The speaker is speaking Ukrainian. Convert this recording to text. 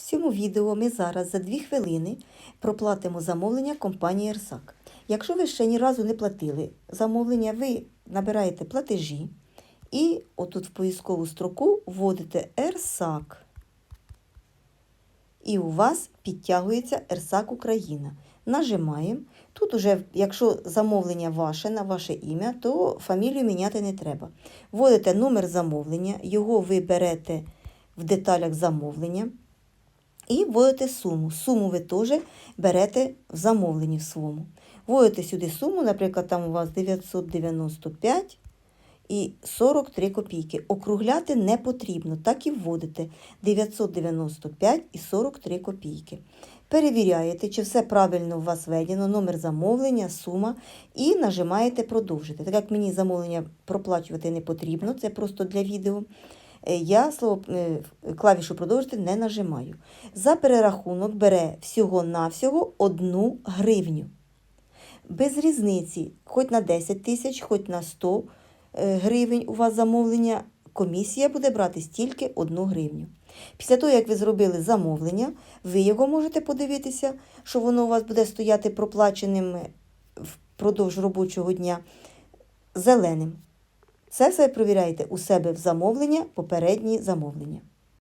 В цьому відео ми зараз за 2 хвилини проплатимо замовлення компанії Ерсак. Якщо ви ще ні разу не платили замовлення, ви набираєте платежі і отут в поискову строку вводите Ерсак. І у вас підтягується Ерсак Україна. Нажимаємо. Тут уже, якщо замовлення ваше на ваше ім'я, то фамілію міняти не треба. Вводите номер замовлення, його ви берете в деталях замовлення і вводите суму. Суму ви теж берете в замовленні в своєму. Вводите сюди суму, наприклад, там у вас 995 і 43 копійки. Округляти не потрібно, так і вводите 995 і 43 копійки. Перевіряєте, чи все правильно у вас введено, номер замовлення, сума, і нажимаєте продовжити. Так як мені замовлення проплачувати не потрібно, це просто для відео. Е, Я слово е, клавішу продовжити не нажимаю. За перерахунок бере всього-навсього 1 гривню. Без різниці, хоч на 10 тисяч, хоч на 100 е, гривень у вас замовлення, комісія буде брати стільки 1 гривню. Після того, як ви зробили замовлення, ви його можете подивитися, що воно у вас буде стояти проплаченим впродовж робочого дня зеленим. Це все перевіряйте у себе в замовлення, попередні замовлення.